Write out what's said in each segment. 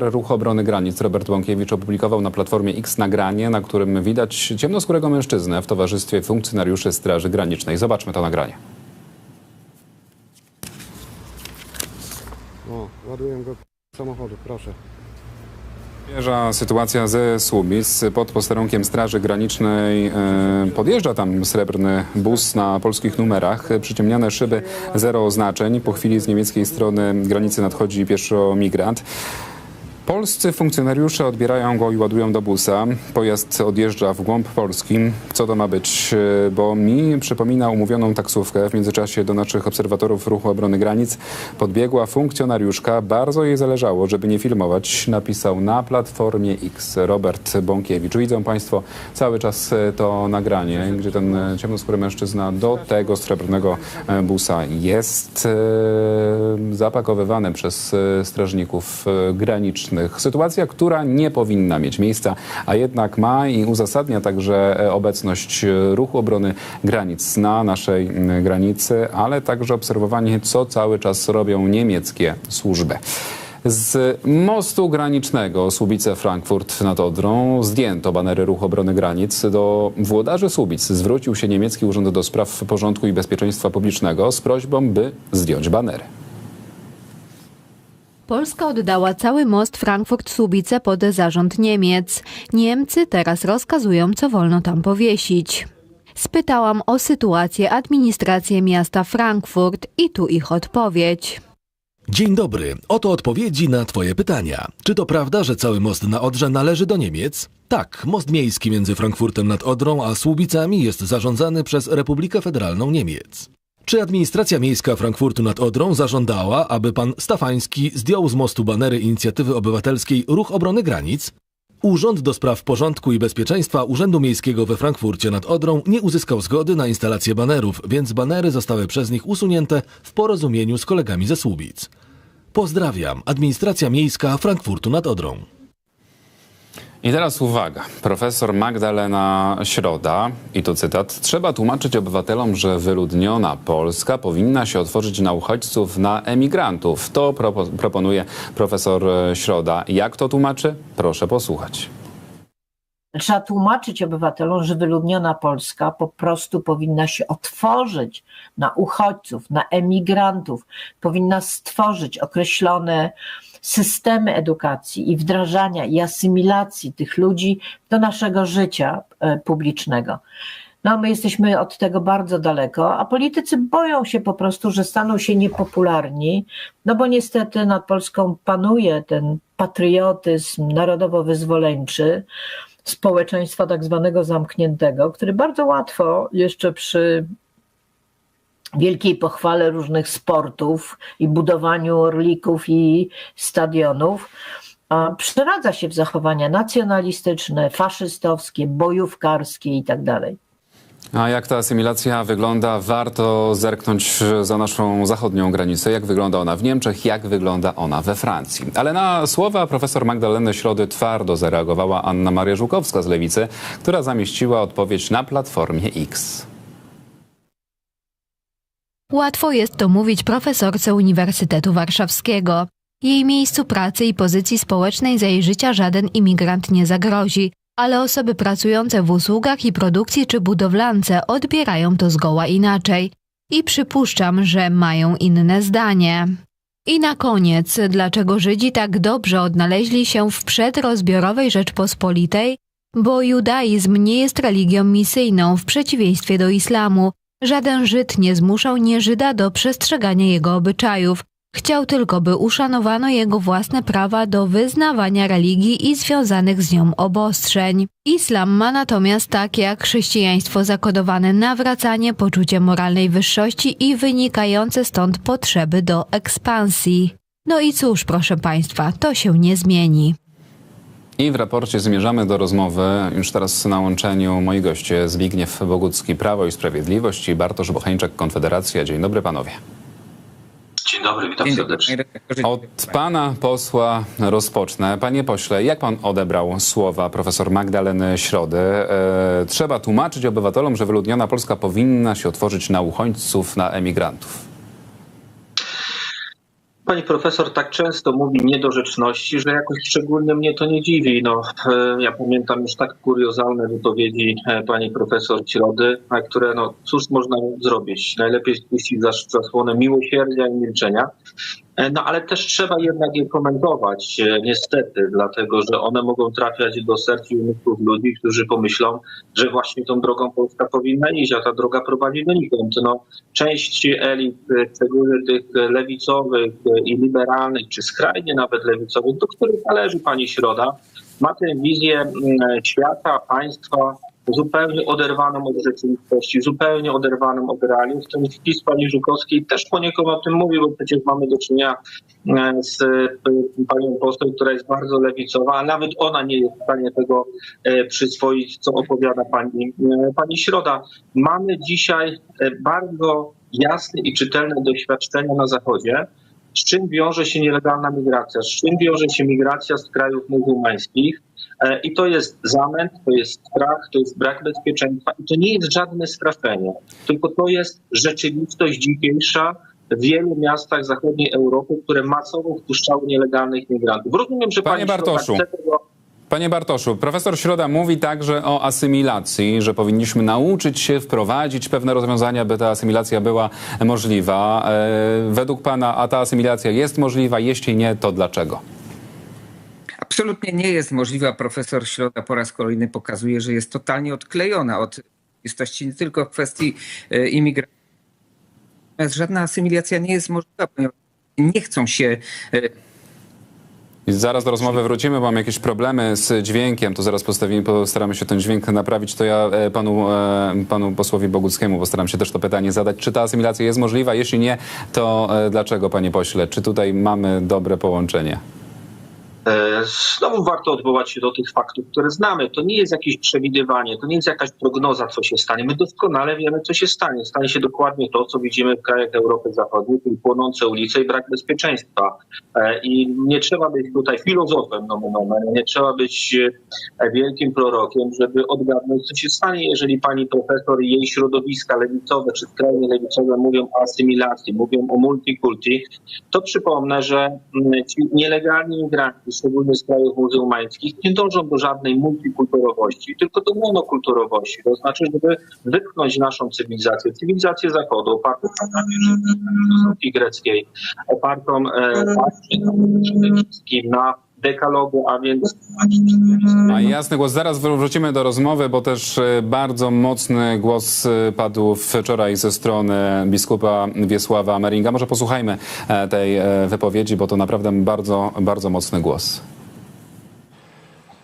Ruch Obrony Granic Robert Bąkiewicz opublikował na Platformie X nagranie, na którym widać ciemnoskórego mężczyznę w towarzystwie funkcjonariuszy Straży Granicznej. Zobaczmy to nagranie. O, ładuję go samochodu, proszę. Świeża sytuacja ze Słubic. Pod posterunkiem Straży Granicznej e, podjeżdża tam srebrny bus na polskich numerach. Przyciemniane szyby, zero oznaczeń. Po chwili z niemieckiej strony granicy nadchodzi pieszo migrant. Polscy funkcjonariusze odbierają go i ładują do busa. Pojazd odjeżdża w głąb Polski. Co to ma być? E, Bo mi przypomina umówioną taksówkę. W międzyczasie do naszych obserwatorów Ruchu Obrony Granic podbiegła funkcjonariuszka. Bardzo jej zależało, żeby nie filmować. Napisał na Platformie X Robert Bąkiewicz. Widzą Państwo cały czas e, to nagranie, gdzie ten e, ciemnoskóry mężczyzna do tego srebrnego busa jest zapakowywany przez strażników e, granicznych. Sytuacja, która nie powinna mieć miejsca, a jednak ma i uzasadnia także e, obecność e, ruchu obrony granic na naszej granicy, ale także obserwowanie, co cały czas robią niemieckie służby. Z mostu granicznego Słubice-Frankfurt nad Odrą zdjęto banery Ruchu Obrony Granic. Do włodarzy Słubic zwrócił się niemiecki Urząd do Spraw Porządku i Bezpieczeństwa Publicznego z prośbą, by zdjąć banery. Polska oddała cały most Frankfurt-Słubice pod zarząd Niemiec. Niemcy teraz rozkazują, co wolno tam powiesić. Spytałam o sytuację administrację miasta Frankfurt i tu ich odpowiedź. Dzień dobry. Oto odpowiedzi na Twoje pytania. Czy to prawda, że cały most na Odrze należy do Niemiec? Tak, most miejski między Frankfurtem nad Odrą a Słubicami jest zarządzany przez Republikę Federalną Niemiec. Czy administracja miejska Frankfurtu nad Odrą zażądała, aby pan Stafański zdjął z mostu banery inicjatywy obywatelskiej Ruch Obrony Granic? Urząd do Spraw Porządku i Bezpieczeństwa Urzędu Miejskiego we Frankfurcie nad Odrą nie uzyskał zgody na instalację banerów, więc banery zostały przez nich usunięte w porozumieniu z kolegami ze Słubic. Pozdrawiam, administracja miejska Frankfurtu nad Odrą. I teraz uwaga. Profesor Magdalena Środa, i tu cytat, trzeba tłumaczyć obywatelom, że wyludniona Polska powinna się otworzyć na uchodźców, na emigrantów. To propo- proponuje profesor Środa. Jak to tłumaczy? Proszę posłuchać. Trzeba tłumaczyć obywatelom, że wyludniona Polska po prostu powinna się otworzyć na uchodźców, na emigrantów, powinna stworzyć określone systemy edukacji i wdrażania i asymilacji tych ludzi do naszego życia e, publicznego. No, my jesteśmy od tego bardzo daleko, a politycy boją się po prostu, że staną się niepopularni, no bo niestety nad Polską panuje ten patriotyzm narodowo-wyzwoleńczy społeczeństwa tak zwanego zamkniętego, który bardzo łatwo jeszcze przy wielkiej pochwale różnych sportów i budowaniu orlików i stadionów przeradza się w zachowania nacjonalistyczne, faszystowskie, bojówkarskie i tak. A jak ta asymilacja wygląda? Warto zerknąć za naszą zachodnią granicę. Jak wygląda ona w Niemczech, jak wygląda ona we Francji. Ale na słowa profesor Magdaleny Środy twardo zareagowała Anna Maria Żukowska z Lewicy, która zamieściła odpowiedź na Platformie X. Łatwo jest to mówić profesorce Uniwersytetu Warszawskiego. Jej miejscu pracy i pozycji społecznej za jej życia żaden imigrant nie zagrozi, ale osoby pracujące w usługach i produkcji czy budowlance odbierają to zgoła inaczej. I przypuszczam, że mają inne zdanie. I na koniec, dlaczego Żydzi tak dobrze odnaleźli się w przedrozbiorowej Rzeczpospolitej? Bo judaizm nie jest religią misyjną w przeciwieństwie do islamu. Żaden Żyd nie zmuszał nieżyda do przestrzegania jego obyczajów. Chciał tylko, by uszanowano jego własne prawa do wyznawania religii i związanych z nią obostrzeń. Islam ma natomiast, tak jak chrześcijaństwo, zakodowane nawracanie, poczucie moralnej wyższości i wynikające stąd potrzeby do ekspansji. No i cóż, proszę Państwa, to się nie zmieni. I w raporcie zmierzamy do rozmowy. Już teraz na łączeniu moi goście Zbigniew Bogucki, Prawo i Sprawiedliwość i Bartosz Bocheńczak, Konfederacja. Dzień dobry panowie. Dzień dobry, witam serdecznie. Od pana posła rozpocznę. Panie pośle, jak pan odebrał słowa profesor Magdaleny Środy? E, trzeba tłumaczyć obywatelom, że wyludniona Polska powinna się otworzyć na uchodźców, na emigrantów. Pani profesor tak często mówi niedorzeczności, że jakoś szczególnie mnie to nie dziwi. No, e, ja pamiętam już tak kuriozalne wypowiedzi e, pani profesor na które no cóż można zrobić? Najlepiej spuścić zas- zasłonę miłosierdzia i milczenia. E, No ale też trzeba jednak je komentować, e, niestety, dlatego że one mogą trafiać do serc i umysłów ludzi, którzy pomyślą, że właśnie tą drogą Polska powinna iść, a ta droga prowadzi donikąd. No, część elit, e, szczególnie tych lewicowych i liberalnych, czy skrajnie nawet lewicowych, do których należy pani Środa, ma tę wizję mm, świata, państwa zupełnie oderwaną od rzeczywistości, zupełnie oderwaną od realiów. Ten wpis pani Żukowskiej też poniekąd o tym mówi, bo przecież mamy do czynienia e, z e, panią poseł, która jest bardzo lewicowa, a nawet ona nie jest w stanie tego e, przyswoić, co opowiada pani, pani Środa. Mamy dzisiaj bardzo jasne i czytelne doświadczenia na Zachodzie, z czym wiąże się nielegalna migracja, z czym wiąże się migracja z krajów muzułmańskich. E, I to jest zamęt, to jest strach, to jest brak bezpieczeństwa i to nie jest żadne straszenie, tylko to jest rzeczywistość dzisiejsza w wielu miastach zachodniej Europy, które masowo wpuszczały nielegalnych migrantów. Rozumiem, że Panie pani Bartoszu. chce tego Panie Bartoszu, profesor Środa mówi także o asymilacji, że powinniśmy nauczyć się wprowadzić pewne rozwiązania, by ta asymilacja była możliwa. E, Według pana, a ta asymilacja jest możliwa? Jeśli nie, to dlaczego? Absolutnie nie jest możliwa. Profesor Środa po raz kolejny pokazuje, że jest totalnie odklejona od rzeczywistości, nie tylko w kwestii e, imigracji. Natomiast żadna asymilacja nie jest możliwa, ponieważ nie chcą się e, I zaraz do rozmowy wrócimy, mam jakieś problemy z dźwiękiem, to zaraz postaramy się ten dźwięk naprawić. To ja e, panu, e, panu posłowi Boguckiemu postaram się też to pytanie zadać. Czy ta asymilacja jest możliwa? Jeśli nie, to e, dlaczego, panie pośle? Czy tutaj mamy dobre połączenie? E, Znowu warto odwołać się do tych faktów, które znamy. To nie jest jakieś przewidywanie, to nie jest jakaś prognoza, co się stanie. My doskonale wiemy, co się stanie. Stanie się dokładnie to, co widzimy w krajach Europy Zachodniej, czyli płonące ulice i brak bezpieczeństwa. E, I nie trzeba być tutaj filozofem, no, no, no, nie trzeba być e, wielkim prorokiem, żeby odgadnąć, co się stanie, jeżeli pani profesor i jej środowiska lewicowe czy skrajnie lewicowe mówią o asymilacji, mówią o multikulti, to przypomnę, że mm, ci nielegalni migranci, szczególnie z krajów muzułmańskich, nie dążą do żadnej multikulturowości, tylko do monokulturowości. To znaczy, żeby wypchnąć naszą cywilizację, cywilizację Zachodu, opartą na filozofii greckiej, opartą e, przede wszystkim na dekalogu, a więc A jasny głos. Zaraz wró- wrócimy do rozmowy, bo też e, bardzo mocny głos e, padł wczoraj ze strony biskupa Wiesława Meringa. Może posłuchajmy e, tej wypowiedzi, bo to naprawdę bardzo, bardzo mocny głos.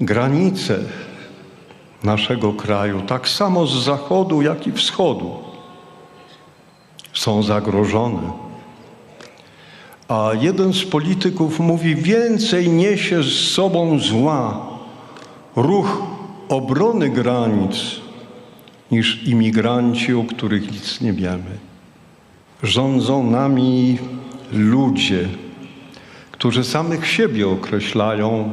granice naszego kraju, tak samo z zachodu, jak i wschodu, są zagrożone. A jeden z polityków mówi: Więcej niesie z sobą zła ruch obrony granic niż imigranci, o których nic nie wiemy. Rządzą nami ludzie, którzy samych siebie określają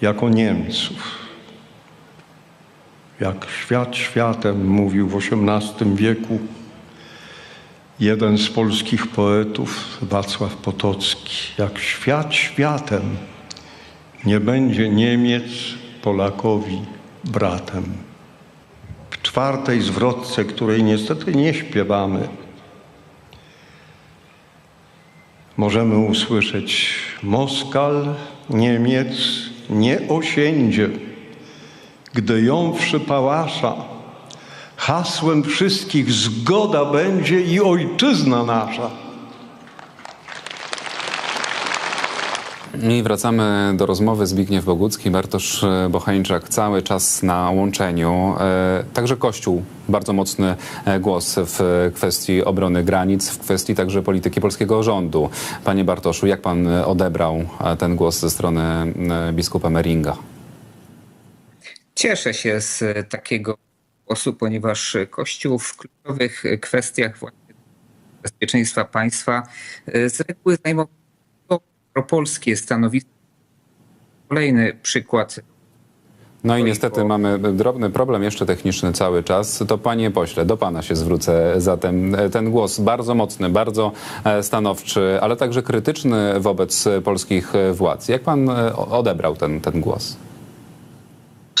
jako Niemców. Jak świat światem mówił w XVIII wieku jeden z polskich poetów, Wacław Potocki. Jak świat światem nie będzie Niemiec Polakowi bratem. W czwartej zwrotce, której niestety nie śpiewamy, możemy usłyszeć Moskal, Niemiec nie osiędzie, gdy ją przypałasza. Hasłem wszystkich zgoda będzie i ojczyzna nasza. I wracamy do rozmowy. Zbigniew Bogucki, Bartosz Bocheńczak cały czas na łączeniu. E, Także Kościół bardzo mocny e, głos w kwestii obrony granic, w kwestii także polityki polskiego rządu. Panie Bartoszu, jak pan odebrał e, ten głos ze strony biskupa Meringa? Cieszę się z takiego głosu, ponieważ Kościół w kluczowych kwestiach właśnie bezpieczeństwa państwa e, z reguły zajmował propolskie stanowisko. Kolejny przykład No i niestety mamy drobny problem jeszcze techniczny cały czas. To panie pośle, do pana się zwrócę zatem. E, Ten głos bardzo mocny, bardzo e, stanowczy, ale także krytyczny wobec polskich władz. Jak pan odebrał ten, ten głos?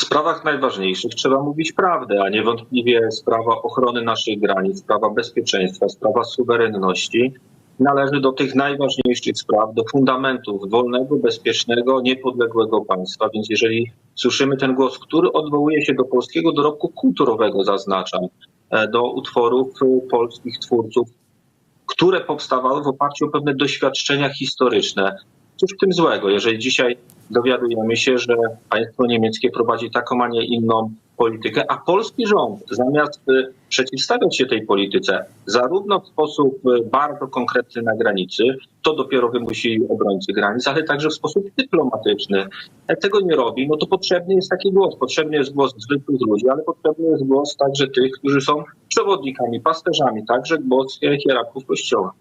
W sprawach najważniejszych trzeba mówić prawdę, a niewątpliwie sprawa ochrony naszych granic, sprawa bezpieczeństwa, sprawa suwerenności należy do tych najważniejszych spraw, do fundamentów wolnego, bezpiecznego, niepodległego państwa. Więc jeżeli słyszymy ten głos, który odwołuje się do polskiego dorobku kulturowego, zaznaczam, e, do utworów e, polskich twórców, które powstawały w oparciu o pewne doświadczenia historyczne. Cóż w tym złego, jeżeli dzisiaj dowiadujemy się, że państwo niemieckie prowadzi taką, a nie inną politykę, a polski rząd zamiast y, przeciwstawiać się tej polityce, zarówno w sposób y, bardzo konkretny na granicy, to dopiero wymusi obrońcy granic, ale także w sposób dyplomatyczny, jak tego nie robi, no to potrzebny jest taki głos. Potrzebny jest głos zwykłych ludzi, ale potrzebny jest głos także tych, którzy są przewodnikami, pasterzami, także głos hierarchów Kościoła.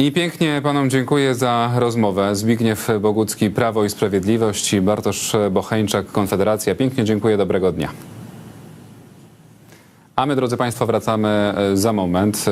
I pięknie panom dziękuję za rozmowę. Zbigniew Bogucki, Prawo i Sprawiedliwość i Bartosz Bocheńczak, Konfederacja. Pięknie dziękuję, dobrego dnia. A my, drodzy Państwo, wracamy e, za moment.